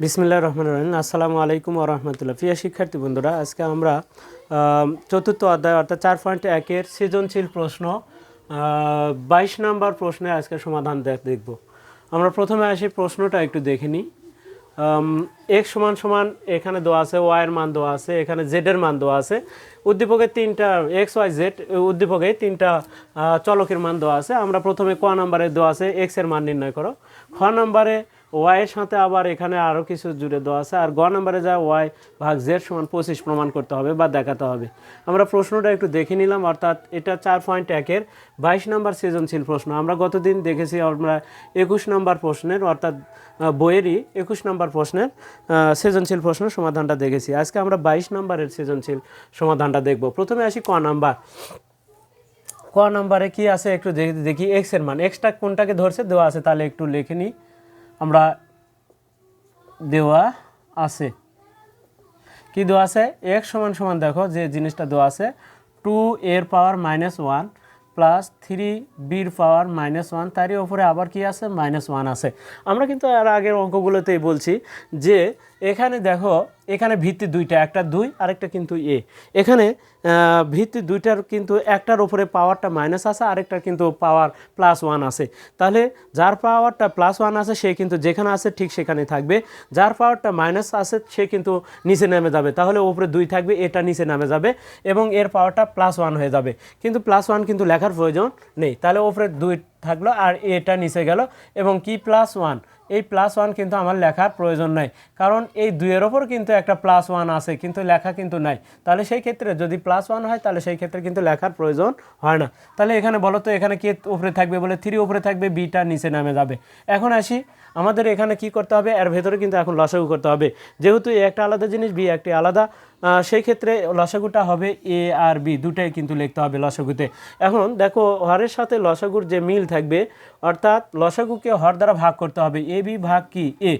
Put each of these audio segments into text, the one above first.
বিসমিল্লাহ রহমান রহিম। আসসালামু আলাইকুম রহমতুল্লাহ। প্রিয় শিক্ষার্থী বন্ধুরা, আজকে আমরা চতুর্থ অধ্যায় অর্থাৎ চার পয়েন্ট একের সৃজনশীল প্রশ্ন বাইশ নম্বর প্রশ্নে আজকে সমাধান দেখ- দেখব। আমরা প্রথমে আসি প্রশ্নটা একটু দেখে নিই। এক্স সমান সমান এখানে দেওয়া আছে ওয়াইয়ের মান দেওয়া আছে, এখানে জেডের মান দেওয়া আছে। উদ্দীপকের তিনটা এক্স ওয়াই জেড উদ্দীপকে তিনটা চলকের মান দেওয়া আছে। আমরা প্রথমে ক নাম্বারে দেওয়া আছে এক্সের মান নির্ণয় করো। খ নাম্বারে ওয়াই এর সাথে আবার এখানে আরও কিছু জুড়ে দেওয়া আছে। আর গ নাম্বারে যা ওয়াই ভাগ জেড সমান পঁচিশ প্রমাণ করতে হবে বা দেখাতে হবে। আমরা প্রশ্নটা একটু দেখে নিলাম, অর্থাৎ এটা চার পয়েন্ট একের বাইশ নম্বর সৃজনশীল প্রশ্ন। আমরা গতদিন দেখেছি আমরা একুশ নম্বর প্রশ্নের, অর্থাৎ বইয়েরই একুশ নম্বর প্রশ্নের সৃজনশীল প্রশ্নের সমাধানটা দেখেছি। আজকে আমরা বাইশ নম্বরের সৃজনশীল সমাধানটা দেখব। প্রথমে আসি ক নাম্বার। ক নাম্বারে কি আছে একটু দেখি দেখি এক্সের মান। এক্সটা কোনটাকে ধরছে? দেওয়া আছে, তাহলে একটু লিখে নিই। আমরা দেওয়া আছে। কি দেওয়া আছে? এক সমান সমান দেখো, যে জিনিসটা দেওয়া আছে টু এর power minus one plus three বির পাওয়ার মাইনাস ওয়ান তারই ওপরে আবার কি আছে? মাইনাস ওয়ান আছে। আমরা কিন্তু আর আগের অঙ্কগুলোতেই বলছি যে এখানে দেখো, এখানে ভিত্তি দুইটা, একটা দুই, আরেকটা কিন্তু এ। এখানে ভিত্তি দুইটার কিন্তু একটার উপরে পাওয়ারটা মাইনাস আছে, আরেকটার কিন্তু পাওয়ার প্লাস ওয়ান আছে। তাহলে যার পাওয়ারটা প্লাস ওয়ান আছে, সে কিন্তু যেখানে আছে, ঠিক সেখানে থাকবে। যার পাওয়ারটা মাইনাস আছে, সে কিন্তু নিচে নেমে যাবে। তাহলে উপরে দুই থাকবে, এটা নিচে নামে যাবে এবং এর পাওয়ারটা প্লাস ওয়ান হয়ে যাবে। কিন্তু প্লাস ওয়ান কিন্তু লেখার প্রয়োজন নেই। তাহলে উপরে দুই থাকল আর এটা নিচে গেল এবং কি প্লাস ওয়ান এই প্লাস ওয়ান কিন্তু আমার লেখার প্রয়োজন নাই। কারণ এই দুইয়ের ওপর কিন্তু একটা প্লাস ওয়ান আছে, কিন্তু লেখা কিন্তু নাই। তাহলে সেই ক্ষেত্রে যদি প্লাস ওয়ান হয়, তাহলে সেই ক্ষেত্রে কিন্তু লেখার প্রয়োজন হয় না। তাহলে এখানে বলো তো, এখানে কে উপরে থাকবে বলে? থ্রি উপরে থাকবে বিটা নিচে নামে যাবে। এখন আসি, আমাদের এখানে কি করতে হবে? এর ভেতরে কিন্তু এখন লসাগু করতে হবে। যেহেতু এ একটা আলাদা জিনিস বি একটি আলাদা সেই ক্ষেত্রে লসাগুটা হবে এ আর বি দুটাই কিন্তু লিখতে হবে লসাগুতে। এখন দেখো, হরের সাথে লসাগুর যে মিল থাকবে। অর্থাৎ লসাগুকে হর দ্বারা ভাগ করতে হবে। এ, বি, ভাগ কি? এ।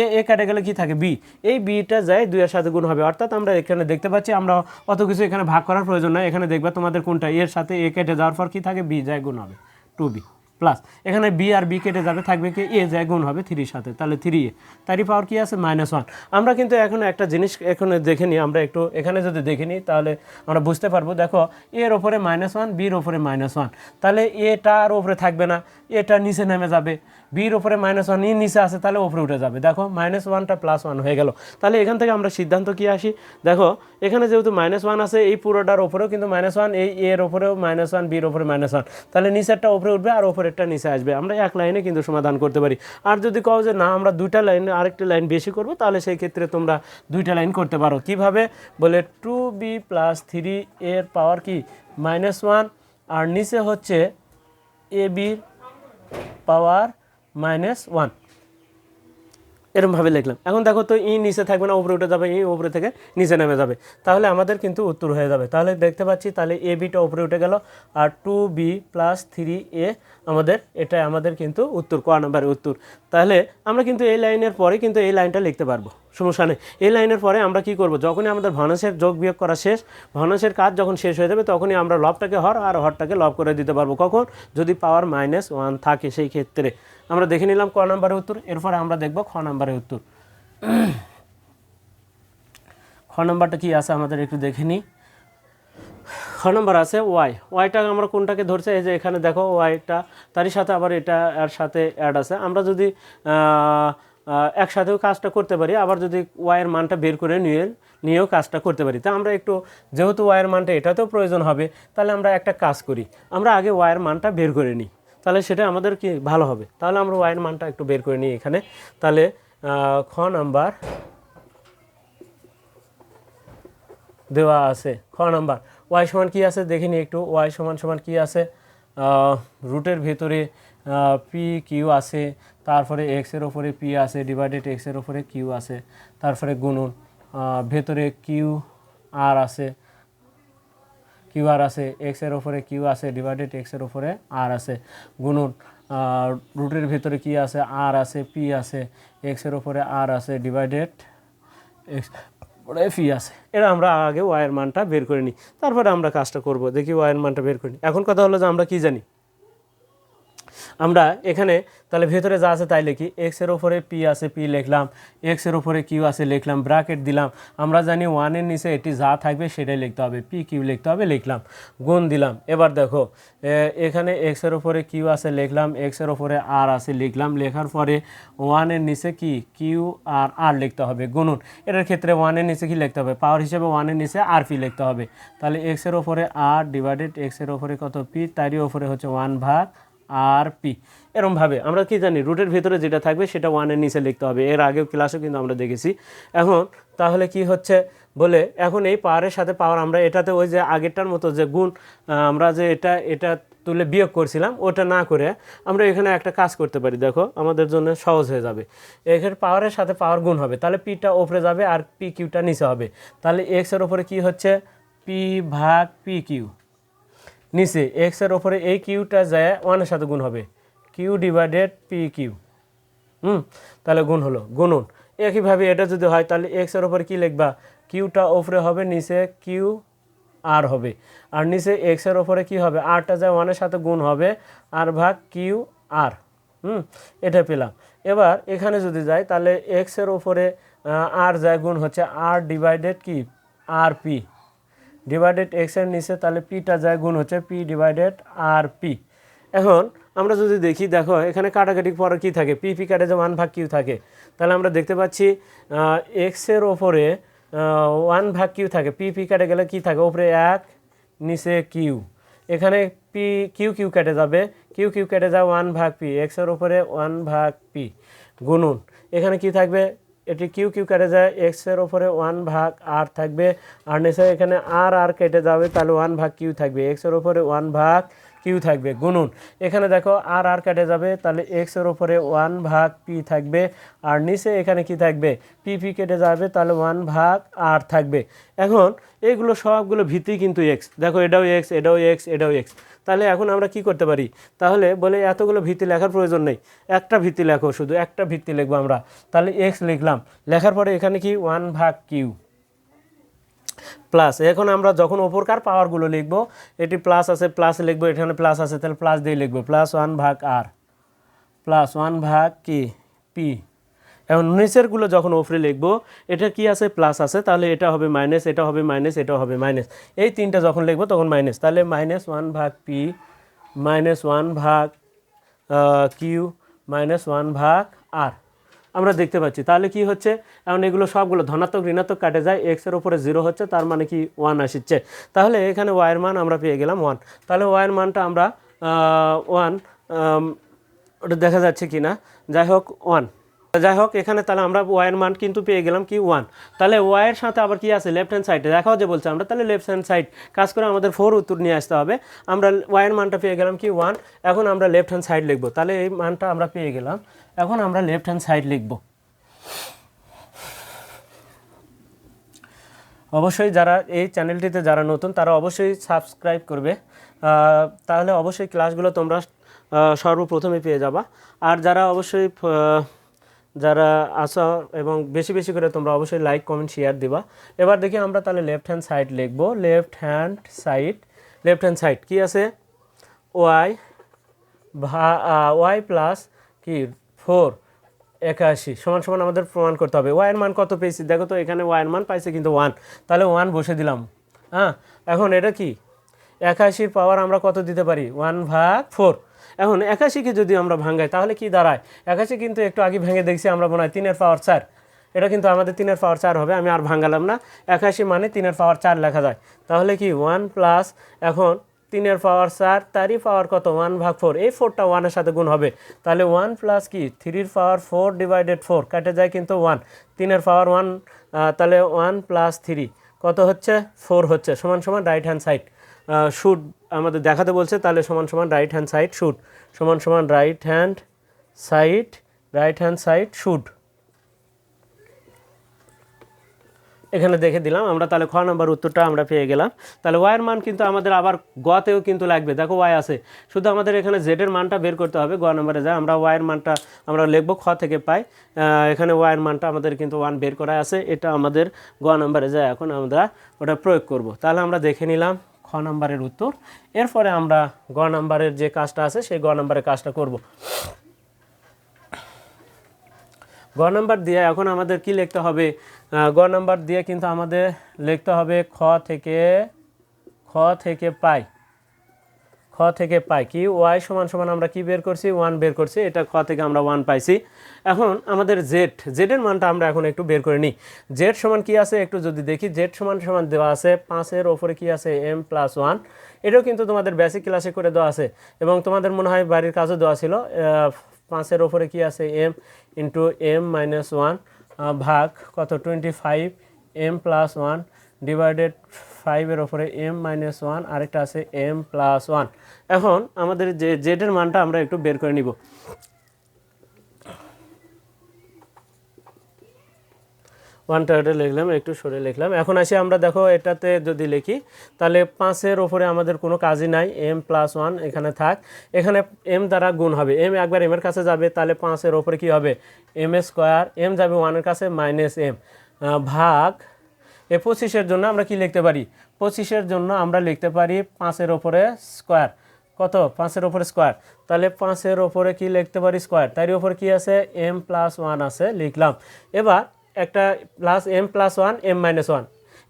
এ এ কেটে গেলে কি থাকে? বি। এই বিটা যায় দুইয়ের সাথে গুণ হবে। অর্থাৎ আমরা এখানে দেখতে পাচ্ছি, আমরা অত কিছু এখানে ভাগ করার প্রয়োজন নয় এখানে দেখবে তোমাদের কোনটা? এর সাথে এ কেটে যাওয়ার পর কি থাকে? বি যায় গুণ হবে। Two B. প্লাস এখানে বি আর বি কেটে যাবে, থাকবে কি এ যায় গুণ হবে থ্রির সাথে, তাহলে থ্রি এ। তারই পাওয়ার কি আছে? মাইনাস ওয়ান আমরা কিন্তু এখন একটা জিনিস এখানে দেখে নিই, আমরা একটু এখানে যদি দেখে নিই, তাহলে আমরা বুঝতে পারব, দেখো, এর ওপরে মাইনাস ওয়ান বির ওপরে মাইনাস ওয়ান তাহলে এটার ওপরে থাকবে না। এটা নিচে নেমে যাবে। বির ওপরে মাইনাস ওয়ান ই নিচে আছে, তাহলে ওপরে উঠে যাবে। দেখো মাইনাস ওয়ানটা প্লাস ওয়ান হয়ে গেল। তাহলে এখান থেকে আমরা সিদ্ধান্ত কি আসি? দেখো, এখানে যেহেতু মাইনাস ওয়ান আছে, এই পুরোটার ওপরেও কিন্তু মাইনাস ওয়ান এই এর ওপরেও মাইনাস ওয়ান বির ওপরে মাইনাস ওয়ান তাহলে নিচেরটা ওপরে উঠবে আর ওপরেরটা নিচে আসবে। আমরা এক লাইনে কিন্তু সমাধান করতে পারি। আর যদি কও যে না, আমরা দুইটা লাইন আরেকটা লাইন বেশি করব, তাহলে সেই ক্ষেত্রে তোমরা দুইটা লাইন করতে পারো। কীভাবে? বলে টু বি প্লাস থ্রি এর পাওয়ার কি? মাইনাস ওয়ান আর নিচে হচ্ছে এ বির পাওয়ার মাইনাস ওয়ান এরমভাবে লিখলাম। এখন দেখো তো ই নিচে থাকবে না, উপরে উঠে যাবে, ই উপরে থেকে নিচে নেমে যাবে। তাহলে আমাদের কিন্তু উত্তর হয়ে যাবে। তাহলে দেখতে পাচ্ছি, তাহলে এ বিটা উপরে উঠে গেল আর two B plus three A আমাদের এটা আমাদের কিন্তু উত্তর, ক নাম্বারের উত্তর। তাহলে আমরা কিন্তু এই লাইনের পরে কিন্তু এই লাইনটা লিখতে পারব, সমস্যা নেই। এই লাইনের পরে আমরা কি করব? যখনই আমাদের ভনাসের যোগ বিয়োগ করা শেষ, ভনাসের কাজ যখন শেষ হয়ে যাবে, তখনই আমরা লবটাকে হর আর হরটাকে লব করে দিতে পারব। কখন? যদি পাওয়ার মাইনাস ওয়ান থাকে সেই ক্ষেত্রে। আমরা দেখে নিলাম ক নাম্বারের উত্তর, এরপরে আমরা দেখব খ নাম্বারের উত্তর। খ নাম্বারটা কি আছে আমাদের একটু দেখে নিই খ নম্বর আছে ওয়াই। ওয়াইটা আমরা কোনটাকে ধরছে? এই যে এখানে দেখো ওয়াইটা, তারই সাথে আবার এটা এর সাথে অ্যাড আছে। আমরা যদি একসাথেও কাজটা করতে পারি, আবার যদি ওয়াইয়ের মানটা বের করে নিয়ে নিয়েও কাজটা করতে পারি। তা আমরা একটু, যেহেতু ওয়াইয়ের মানটা এটাতেও প্রয়োজন হবে, তাহলে আমরা একটা কাজ করি। আমরা আগে ওয়াইয়ের মানটা বের করে নিই। তাহলে সেটা আমাদের কি ভালো হবে? তাহলে আমরা ওয়াইয়ের মানটা একটু বের করে নিই এখানে। তাহলে খ নাম্বার দেওয়া আছে। খ নাম্বার ওয়াই সমান কি আছে? দেখে নিই একটু। ওয়াই সমান সমান কি আছে? রুটের ভেতরে পি কিউ আছে। তারপরে এক্সের ওপরে পি আছে ডিভাইডেড এক্সের ওপরে কিউ আছে। তারপরে গুণন ভেতরে কিউ আর আছে। কিউ আর আছে এক্সের ওপরে কিউ আছে ডিভাইডেড এক্সের ওপরে আর আছে। গুণন রুটের ভিতরে কি আছে? আর আছে পি আছে এক্সের ওপরে আর আছে ডিভাইডেড এক্স পরে ফি আছে। এটা আমরা আগে ওয়াইয়ের মানটা বের করে নিই। তারপরে আমরা কাজটা করব। দেখি ওয়াইয়ের মানটা বের করে নিই। এখন কথা হলো যে আমরা কি জানি? আমরা এখানে তাহলে ভেতরে যা আছে তাই লিখি। এক্সের ওপরে পি আছে পি লিখলাম। এক্সের ওপরে কিউ আছে, লিখলাম ব্র্যাকেট দিলাম। আমরা জানি ওয়ানের নিচে এটি যা থাকবে সেটাই লিখতে হবে। পি কিউ লিখতে হবে, লিখলাম। গুণ দিলাম। এবার দেখো এখানে এক্সের ওপরে কিউ আছে, লিখলাম। এক্সের ওপরে আর আছে, লিখলাম। লেখার পরে ওয়ানের নিচে কি? কিউ আর আর লিখতে হবে। গুণুন। এটার ক্ষেত্রে ওয়ানের নিচে কি লিখতে হবে? পাওয়ার হিসেবে ওয়ানের নিচে আর পি লিখতে হবে। তাহলে এক্সের ওপরে আর ডিভাইডেড এক্সের ওপরে কত? পি তারই ওপরে হচ্ছে ওয়ান ভাগ আর পি এরমভাবে, আমরা কি জানি রুটের ভিতরে যেটা থাকবে সেটা ওয়ানের নিচে লিখতে হবে। এর আগেও ক্লাসেও কিন্তু আমরা দেখেছি। এখন, তাহলে কি হচ্ছে? বলে, এখন এই পাওয়ারের সাথে পাওয়ার আমরা এটাতে ওই যে আগেরটার মতো যে গুণ আমরা যে এটা এটা তুলে বিয়োগ করছিলাম, ওটা না করে আমরা এখানে একটা কাজ করতে পারি। দেখো, আমাদের জন্য সহজ হয়ে যাবে। এখানে পাওয়ারের সাথে পাওয়ার গুণ হবে। তাহলে পিটা ওপরে যাবে আর পি কিউটা নিচে হবে। তাহলে এক্সের ওপরে কি হচ্ছে? পি ভাগ পি কিউ নিচে এক্সের ওপরে এই কিউটা যায় ওয়ানের সাথে গুণ হবে। Q divided P Q hmm? তাহলে গুণ হলো, গুণন। একইভাবে এটা যদি হয়, তাহলে এক্সের ওপরে কী লিখবা? কিউটা ওপরে হবে, নিচে কিউ আর হবে। আর নিচে এক্সের ওপরে কি হবে? আরটা যায় ওয়ানের সাথে গুণ হবে আর ভাগ কিউ আর হুম? এটা পেলাম। এবার এখানে যদি যাই, তাহলে এক্সের ওপরে আর যায় গুণ হচ্ছে আর ডিভাইডেড কি? আর পি ডিভাইডেড এক্সের নিচে তাহলে পিটা যায় গুণ হচ্ছে পি ডিভাইডেড আর পি এখন আমরা যদি দেখি, দেখো, এখানে কাটাকাটি পরে কী থাকে? পি পি কাটে যে ওয়ান ভাগ কিউ থাকে। তাহলে আমরা দেখতে পাচ্ছি এক্সের ওপরে ওয়ান ভাগ কিউ থাকে। পি পি কাটে গেলে কি থাকে? ওপরে এক, নিচে কিউ এখানে পি কিউ কিউ কেটে যাবে। কিউ কিউ কেটে যায় ওয়ান ভাগ পি এক্সের ওপরে ওয়ান ভাগ পি গুনুন এখানে কি থাকবে? এটি কিউ কিউ কেটে যায় এক্সের ওপরে ওয়ান ভাগ আর থাকবে, আর নিচে এখানে আর আর কেটে যাবে, তাহলে ওয়ান ভাগ কিউ থাকবে। এক্সের ওপরে ওয়ান ভাগ কিউ থাকবে। গুনুন। এখানে দেখো আর আর কেটে যাবে, তাহলে এক্সের ওপরে ওয়ান ভাগ পি থাকবে, আর নিচে এখানে কি থাকবে? পি পি কেটে যাবে, তাহলে ওয়ান ভাগ আর থাকবে। এখন এইগুলো সবগুলো ভিত্তি কিন্তু এক্স দেখো এটাও এক্স এটাও এক্স এটাও এক্স তাহলে এখন আমরা কি করতে পারি? তাহলে বলে এতগুলো ভিত্তি লেখার প্রয়োজন নেই। একটা ভিত্তি লেখো শুধু, একটা ভিত্তি লিখব আমরা। তাহলে এক্স লিখলাম। লেখার পরে এখানে কি? ওয়ান ভাগ কিউ প্লাস। এখন আমরা যখন ওপরকার পাওয়ারগুলো লিখব, এটি প্লাস আছে, প্লাস লিখব, এখানে প্লাস আছে, তাহলে প্লাস দিয়ে লিখব। প্লাস ওয়ান ভাগ আর। প্লাস ওয়ান ভাগ কি? পি। এখন নিচেরগুলো যখন ওপরে লিখব, এটা কি আছে? প্লাস আছে। তাহলে এটা হবে মাইনাস এটা হবে মাইনাস এটা হবে মাইনাস এই তিনটা যখন লিখব, তখন মাইনাস তাহলে মাইনাস ওয়ান ভাগ পি মাইনাস ওয়ান ভাগ কিউ মাইনাস ওয়ান ভাগ আর আমরা দেখতে পাচ্ছি। তাহলে কি হচ্ছে? এখন এগুলো সবগুলো ধনাত্মক, ঋণাত্মক কাটে যায়। এক্সের উপরে জিরো হচ্ছে, তার মানে কি ওয়ান আসছে। তাহলে এখানে ওয়াইয়ের মান আমরা পেয়ে গেলাম ওয়ান তাহলে ওয়াইয়ের মানটা আমরা ওয়ান ওটা দেখা যাচ্ছে কি না যাই হোক ওয়ান যাই হোক, এখানে তাহলে আমরা ওয়াইয়ের মান কিন্তু পেয়ে গেলাম কি ওয়ান তাহলে ওয়াইয়ের সাথে আবার কি আছে? লেফট হ্যান্ড সাইডে দেখাও যে বলছে আমরা, তাহলে লেফট হ্যান্ড সাইড কাজ করে আমাদের ফোর উত্তর নিয়ে আসতে হবে। আমরা ওয়াইয়ের মানটা পেয়ে গেলাম কি ওয়ান এখন আমরা লেফট হ্যান্ড সাইড লিখব। তাহলে এই মানটা আমরা পেয়ে গেলাম। এখন আমরা লেফট হ্যান্ড সাইড লিখব। অবশ্যই যারা এই চ্যানেলটিতে যারা নতুন, তারা অবশ্যই সাবস্ক্রাইব করবে। তাহলে অবশ্যই ক্লাসগুলো তোমরা সর্বপ্রথমে পেয়ে যাবা। আর যারা অবশ্যই যারা আসো এবং বেশি বেশি করে তোমরা অবশ্যই লাইক কমেন্ট শেয়ার দিবা। এবার দেখি আমরা তাহলে লেফট হ্যান্ড সাইড লিখব। Left hand side left hand side কি আছে? ওয়াই ভা ওয়াই প্লাস কি? ফোর একাশি। সমান সমান আমাদের প্রমাণ করতে হবে। ওয়াইয়ের মান কত পেয়েছি? দেখো তো এখানে ওয়াইয়ের মান পাইছে কিন্তু ওয়ান তাহলে ওয়ান বসে দিলাম। হ্যাঁ এখন এটা কি? একাশির পাওয়ার আমরা কত দিতে পারি? ওয়ান ভাগ ফোর এখন একাশিকে যদি আমরা ভাঙাই, তাহলে কি দাঁড়ায়? একাশি কিন্তু একটু আগে ভেঙে দেখছি, আমরা মনে হয় তিনের পাওয়ার চার। এটা কিন্তু আমাদের তিনের পাওয়ার চার হবে, আমি আর ভাঙালাম না। একাশি মানে তিনের পাওয়ার চার লেখা যায়। তাহলে কি ওয়ান প্লাস এখন তিনের পাওয়ার চার, তারই পাওয়ার কত? ওয়ান ভাগ ফোর। এই ফোরটা ওয়ানের সাথে গুণ হবে। তাহলে ওয়ান প্লাস কি? থ্রির পাওয়ার ফোর ডিভাইডেড ফোর, কাটে যায় কিন্তু ওয়ান। তিনের পাওয়ার ওয়ান তাহলে ওয়ান প্লাস থ্রি। কত হচ্ছে? ফোর হচ্ছে। সমান সমান রাইট হ্যান্ড সাইড শুট আমাদের দেখাতে বলছে, তাহলে সমান সমান রাইট হ্যান্ড সাইড শুট সমান সমান right hand side right hand side shoot এখানে দেখে দিলাম, আমরা তাহলে খ নম্বর উত্তরটা আমরা পেয়ে গেলাম। তাহলে ওয়াইয়ের মান কিন্তু আমাদের আবার গতেও কিন্তু লাগবে। দেখো ওয়াই আছে। শুধু আমাদের এখানে জেডের মানটা বের করতে হবে, গ নম্বরে যায়। আমরা ওয়াইয়ের মানটা আমরা লিখব খ থেকে পাই। এখানে ওয়াইয়ের মানটা আমাদের কিন্তু ওয়ান বের করা আছে। এটা আমাদের গ নম্বরে যায়। এখন আমরা ওটা প্রয়োগ করব। তাহলে আমরা দেখে নিলাম। নাম্বারের উত্তর। এরপরে আমরা গ নাম্বারের যে কাজটা আছে, সেই গ নাম্বারের কাজটা করব। গ নাম্বার দিয়ে এখন আমাদের কি লিখতে হবে? গ নাম্বার দিয়ে কিন্তু আমাদের লিখতে হবে খ থেকে খ থেকে পাই। খ থেকে পাই কি? ওয়াই সমান সমান আমরা কি বের করছি? ওয়ান বের করছি। এটা খ থেকে আমরা ওয়ান পাইছি। এখন আমাদের জেড জেডের মানটা আমরা এখন একটু বের করে নিই। জেড সমান কি আছে? একটু যদি দেখি জেড সমান সমান দেওয়া আছে পাঁচের ওপরে কি আছে? এম প্লাস ওয়ান এটাও কিন্তু তোমাদের বেসিক ক্লাসে করে দেওয়া আছে। এবং তোমাদের মনে হয় বাড়ির কাজও দেওয়া ছিল। পাঁচের ওপরে কি আছে? M into M minus one ভাগ কত? Twenty five M plus one divided ফাইভের ওপরে এম মাইনাস ওয়ান আরেকটা আছে এম প্লাস ওয়ান এখন আমাদের যে জেডের মানটা আমরা একটু বের করে নিব। ওয়ান এটা লিখলাম, একটু সরে লিখলাম। এখন আসি আমরা দেখো এটাতে যদি লিখি, তাহলে পাঁচের ওপরে আমাদের কোনো কাজই নাই এম প্লাস ওয়ান এখানে থাক। এখানে এম দ্বারা গুণ হবে। এম একবার এম এর কাছে যাবে, তাহলে পাঁচের ওপরে কি হবে? এম স্কোয়ার এম যাবে ওয়ানের কাছে মাইনাস এম ভাগ এ পঁচিশের জন্য আমরা কি লিখতে পারি? পঁচিশের জন্য আমরা লিখতে পারি পাঁচের ওপরে স্কোয়ার। কত? পাঁচের ওপরে স্কোয়ার। তাহলে পাঁচের ওপরে কি লিখতে পারি স্কোয়ার? তার ওপরে কি আছে? এম প্লাস ওয়ান আছে, লিখলাম। এবার একটা plus M plus one M minus one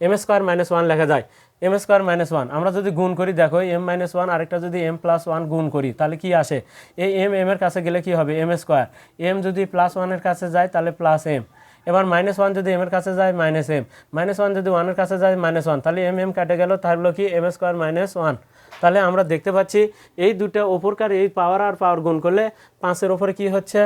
M square minus one লেখা যায়। এম স্কোয়ার মাইনাস ওয়ান আমরা যদি গুণ করি, দেখো এম মাইনাস ওয়ান আরেকটা যদি এম প্লাস ওয়ান গুণ করি, তাহলে কি আসে? এই এম এম এর কাছে গেলে কি হবে? এম স্কোয়ার এম যদি প্লাস ওয়ানের কাছে যায়, তাহলে প্লাস এম এবার মাইনাস ওয়ান যদি এম এর কাছে যায় মাইনাস এম মাইনাস ওয়ান যদি ওয়ানের কাছে যায় মাইনাস ওয়ান তাহলে এম এম কাটে গেল, তাহলে কি? এম স্কোয়ার মাইনাস ওয়ান তাহলে আমরা দেখতে পাচ্ছি, এই দুটো ওপরকার এই পাওয়ার আর পাওয়ার গুণ করলে পাঁচের ওপরে কি হচ্ছে?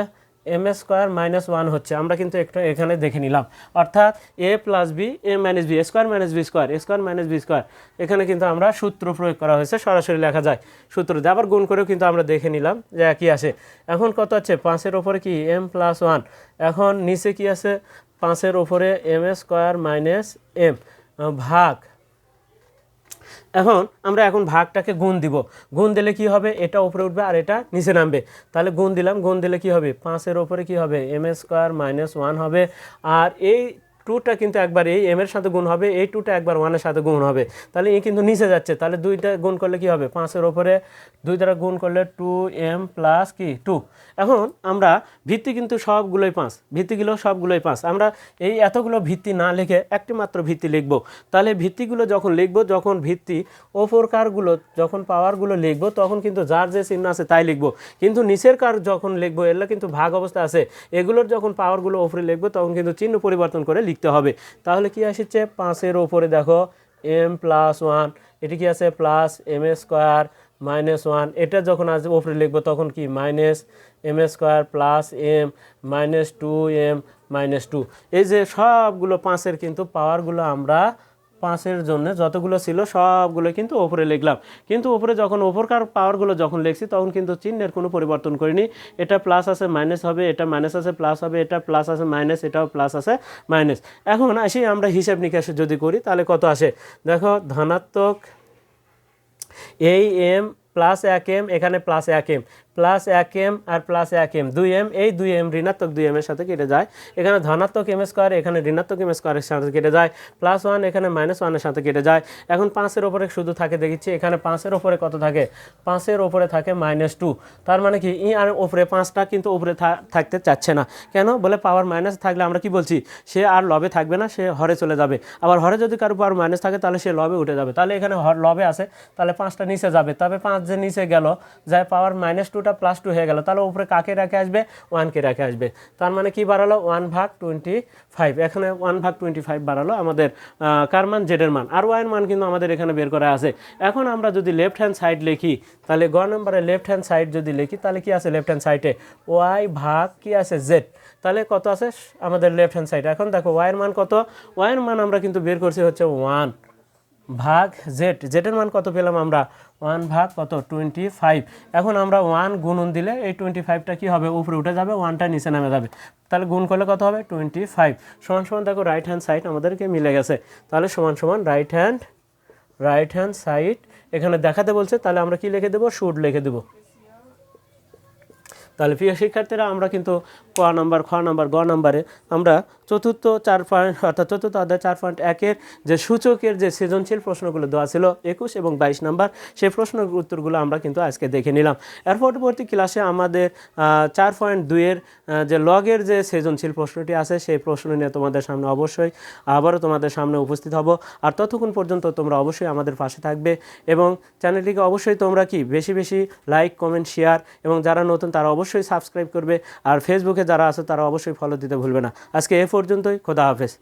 এম স্কোয়ার মাইনাস ওয়ান হচ্ছে। আমরা কিন্তু একটু এখানে দেখে নিলাম। অর্থাৎ A plus B A minus B square minus B square square minus B square এখানে কিন্তু আমরা সূত্র প্রয়োগ করা হয়েছে, সরাসরি লেখা যায় সূত্র দিয়ে আবার গুণ করেও কিন্তু আমরা দেখে নিলাম যে একই আসে এখন কত আছে? পাঁচের ওপরে কি? এম প্লাস ওয়ান এখন নিচে কি আছে? পাঁচের ওপরে এম স্কোয়ার মাইনাস এম ভাগ এখন আমরা এখন ভাগটাকে গুণ দিব। গুণ দিলে কি হবে? এটা উপরে উঠবে আর এটা নিচে নামবে। তাহলে গুণ দিলাম, গুণ দিলে কি হবে? পাঁচের ওপরে কি হবে? এম স্কোয়ার মাইনাস ওয়ান হবে। আর এই টুটা কিন্তু একবার এই এম এর সাথে গুণ হবে এই টুটা একবার ওয়ানের সাথে গুণ হবে। তাহলে এই কিন্তু নিচে যাচ্ছে। তাহলে দুইটা গুণ করলে কি হবে? পাঁচের ওপরে দুই দ্বারা গুণ করলে টু এম প্লাস কি? টু এখন আমরা ভিত্তি কিন্তু সবগুলোই পাঁচ। ভিত্তিগুলো সবগুলোই পাঁচ। আমরা এই এতগুলো ভিত্তি না লিখে একটি মাত্র ভিত্তি লিখব। তাহলে ভিত্তিগুলো যখন লিখব, যখন ভিত্তি ওপর কারগুলো যখন পাওয়ারগুলো লিখব, তখন কিন্তু যার যে চিহ্ন আছে তাই লিখব। কিন্তু নিচের কার যখন লিখব এগুলো কিন্তু ভাগ অবস্থা আছে। এগুলোর যখন পাওয়ারগুলো ওপরে লিখব, তখন কিন্তু চিহ্ন পরিবর্তন করে লিখতে হবে। তাহলে কি আসছে? পাঁচের ওপরে দেখো এম প্লাস ওয়ান এটি কি আছে? Plus M square minus one এটা যখন আসবে ওপরে লিখব তখন কি? Minus M square plus M minus two M minus two এই যে সবগুলো পাঁচের কিন্তু পাওয়ারগুলো আমরা পাঁচের জন্য যতগুলো ছিল সবগুলো কিন্তু ওপরে লিখলাম। কিন্তু ওপরে যখন ওপরকার পাওয়ারগুলো যখন লিখছি, তখন কিন্তু চিহ্নের কোনো পরিবর্তন করিনি। এটা প্লাস আছে মাইনাস হবে, এটা মাইনাস আছে প্লাস হবে, এটা প্লাস আছে মাইনাস এটাও প্লাস আছে মাইনাস এখন আসি আমরা হিসাব নিকাশ যদি করি, তাহলে কত আসে? দেখো, ধনাত্মক এই এম প্লাস এক এম এখানে প্লাস এক এম প্লাস এক এম আর প্লাস এক এম। দুই এম, এই দুই এম ঋণাত্মক দুই এমের সাথে কেটে যায়। এখানে ধনাত্মক এম স্কোয়ার, এখানে ঋণাত্মক এম স্কোয়ারের সাথে কেটে যায়। প্লাস ওয়ান, এখানে মাইনাস ওয়ানের সাথে কেটে যায়। এখন পাঁচের ওপরে শুধু থাকে দেখেছি এখানে পাঁচের ওপরে কত থাকে? পাঁচের ওপরে থাকে মাইনাস টু। তার মানে কি, ই আর ওপরে পাঁচটা কিন্তু ওপরে থাকতে চাচ্ছে না। কেন? বলে পাওয়ার মাইনাস থাকলে আমরা কি বলছি? সে আর লবে থাকবে না, সে হরে চলে যাবে। আবার হরে যদি কারও পাওয়ার মাইনাস থাকে, তাহলে সে লবে উঠে যাবে। তাহলে এখানে লবে আছে। তাহলে পাঁচটা নিচে যাবে। তবে পাঁচ যে নিচে গেল যায় পাওয়ার মাইনাস টুটা প্লাস টু হয়ে গেল। তাহলে উপরে কাকে রেখে আসবে? ওয়ানকে রেখে আসবে। তার মানে কি বাড়ালো? ওয়ান ভাগ টোয়েন্টি ফাইভ এখানে ওয়ান ভাগ টোয়েন্টি ফাইভ বাড়ালো আমাদের কার মান? জেডের মান। আর ওয়াইয়ের মান কিন্তু আমাদের এখানে বের করা আছে। এখন আমরা যদি লেফট হ্যান্ড সাইড লিখি, তাহলে গ নম্বরে লেফট হ্যান্ড সাইড যদি লিখি, তাহলে কি আছে লেফট হ্যান্ড সাইডে ওয়াই ভাগ কি আছে? জেড তাহলে কত আছে? আমাদের লেফট হ্যান্ড সাইড এখন দেখো ওয়াইয়ের মান কত? ওয়াইয়ের মান আমরা কিন্তু বের করছি হচ্ছে ওয়ান ভাগ জেড জেডের মান কত পেলাম আমরা? ওয়ান ভাগ কত? টোয়েন্টি ফাইভ এখন আমরা ওয়ান গুণন দিলে এই টোয়েন্টি ফাইভটা কী হবে? উপরে উঠে যাবে ওয়ানটা নিচে নামে যাবে। তাহলে গুণ করলে কত হবে? টোয়েন্টি ফাইভ সমান সমান দেখো রাইট হ্যান্ড সাইড আমাদেরকে মিলে গেছে। তাহলে সমান সমান right hand right hand side এখানে দেখাতে বলছে, তাহলে আমরা কি লিখে দেবো? শুড লিখে দেবো। তাহলে প্রিয় শিক্ষার্থীরা, আমরা কিন্তু ক নাম্বার খ নাম্বার গ নাম্বারে আমরা চতুর্থ চার পয়েন্ট, অর্থাৎ চতুর্থ অধ্যায় চার পয়েন্ট একের যে সূচকের যে সৃজনশীল প্রশ্নগুলো দেওয়া ছিল একুশ এবং বাইশ নাম্বার, সেই প্রশ্নের উত্তরগুলো আমরা কিন্তু আজকে দেখে নিলাম। এর পরবর্তী ক্লাসে আমাদের চার পয়েন্ট দুইয়ের যে লগের যে সৃজনশীল প্রশ্নটি আছে, সেই প্রশ্ন নিয়ে তোমাদের সামনে অবশ্যই আবারও তোমাদের সামনে উপস্থিত হব। আর ততক্ষণ পর্যন্ত তোমরা অবশ্যই আমাদের পাশে থাকবে এবং চ্যানেলটিকে অবশ্যই তোমরা কি বেশি বেশি লাইক, কমেন্ট, শেয়ার এবং যারা নতুন তারা অবশ্যই সাবস্ক্রাইব করবে। আর ফেসবুকে যারা আছে তারা অবশ্যই ফলো দিতে ভুলবে না। আজকে এ পর্যন্তই খোদা হাফেজ।